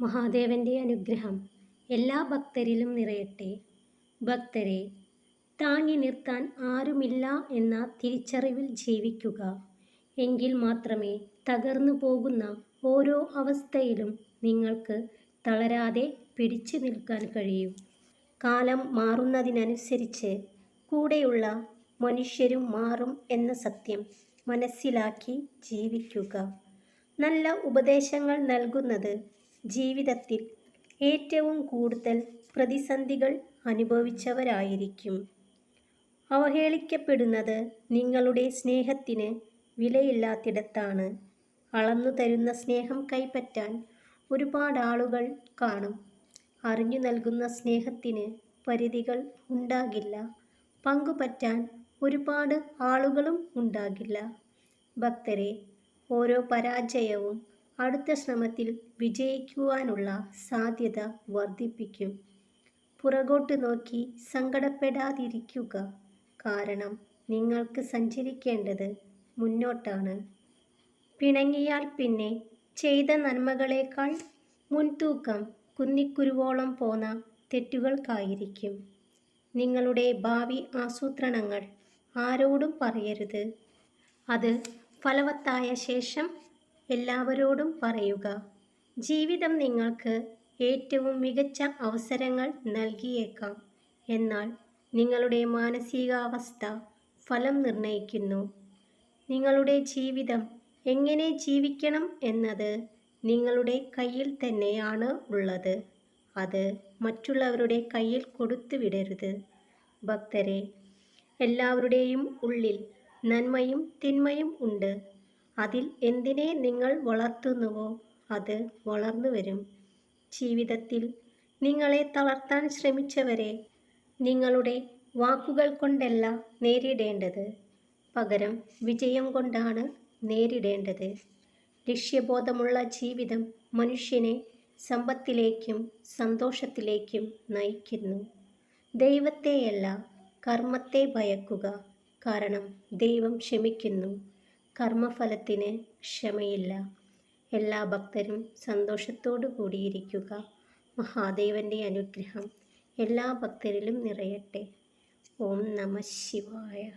മഹാദേവന്റെ അനുഗ്രഹം എല്ലാ ഭക്തരിലും നിറയട്ടെ. ഭക്തരെ താങ്ങി നിർത്താൻ ആരുമില്ല എന്ന തിരിച്ചറിവിൽ ജീവിക്കുക. എങ്കിൽ മാത്രമേ തകർന്നു പോകുന്ന ഓരോ അവസ്ഥയിലും നിങ്ങൾക്ക് തളരാതെ പിടിച്ചു നിൽക്കാൻ കഴിയൂ. കാലം മാറുന്നതിനനുസരിച്ച് കൂടെയുള്ള മനുഷ്യരും മാറും എന്ന സത്യം മനസ്സിലാക്കി ജീവിക്കുക. നല്ല ഉപദേശങ്ങൾ നൽകുന്നത് ജീവിതത്തിൽ ഏറ്റവും കൂടുതൽ പ്രതിസന്ധികൾ അനുഭവിച്ചവരായിരിക്കും. അവഹേളിക്കപ്പെടുന്നത് നിങ്ങളുടെ സ്നേഹത്തിന് വിലയില്ലാത്തിടത്താണ്. അളന്നു തരുന്ന സ്നേഹം കൈപ്പറ്റാൻ ഒരുപാട് ആളുകൾ കാണും. അറിഞ്ഞു നൽകുന്ന സ്നേഹത്തിന് പരിധികൾ ഉണ്ടാകില്ല. പങ്കുപറ്റാൻ ഒരുപാട് ആളുകളും ഉണ്ടാകില്ല. ഭക്തരെ ഓരോ പരാജയവും അടുത്ത ശ്രമത്തിൽ വിജയിക്കുവാനുള്ള സാധ്യത വർദ്ധിപ്പിക്കും. പുറകോട്ട് നോക്കി സങ്കടപ്പെടാതിരിക്കുക കാരണം നിങ്ങൾക്ക് സഞ്ചരിക്കേണ്ടത് മുന്നോട്ടാണ്. പിണങ്ങിയാൽ പിന്നെ ചെയ്ത നന്മകളേക്കാൾ മുൻതൂക്കം കുന്നിക്കുരുവോളം പോന്ന തെറ്റുകൾക്കായിരിക്കും. നിങ്ങളുടെ ഭാവി ആസൂത്രണങ്ങൾ ആരോടും പറയരുത്. അത് ഫലവത്തായ ശേഷം എല്ലാവരോടും പറയുക. ജീവിതം നിങ്ങൾക്ക് ഏറ്റവും മികച്ച അവസരങ്ങൾ നൽകിയേക്കാം. എന്നാൽ നിങ്ങളുടെ മാനസികാവസ്ഥ ഫലം നിർണയിക്കുന്നു. നിങ്ങളുടെ ജീവിതം എങ്ങനെ ജീവിക്കണം എന്നത് നിങ്ങളുടെ കയ്യിൽ തന്നെയാണ് ഉള്ളത്. അത് മറ്റുള്ളവരുടെ കയ്യിൽ കൊടുത്തു വിടരുത്. ഭക്തരെ എല്ലാവരുടെയും ഉള്ളിൽ നന്മയും തിന്മയും ഉണ്ട്. അതിൽ എന്തിനെ നിങ്ങൾ വളർത്തുന്നുവോ അത് വളർന്നു വരും. ജീവിതത്തിൽ നിങ്ങളെ തളർത്താൻ ശ്രമിച്ചവരെ നിങ്ങളുടെ വാക്കുകൾ കൊണ്ടല്ല നേരിടേണ്ടത്. പകരം വിജയം കൊണ്ടാണ് നേരിടേണ്ടത്. ലക്ഷ്യബോധമുള്ള ജീവിതം മനുഷ്യനെ സമ്പത്തിലേക്കും സന്തോഷത്തിലേക്കും നയിക്കുന്നു. ദൈവത്തെയല്ല കർമ്മത്തെ ഭയക്കുക. കാരണം ദൈവം ക്ഷമിക്കുന്നു. കർമ്മഫലത്തിന് ക്ഷമയില്ല. എല്ലാ ഭക്തരും സന്തോഷത്തോടു കൂടിയിരിക്കുക. മഹാദേവന്റെ അനുഗ്രഹം എല്ലാ ഭക്തരിലും നിറയട്ടെ. ഓം നമ ശിവായ.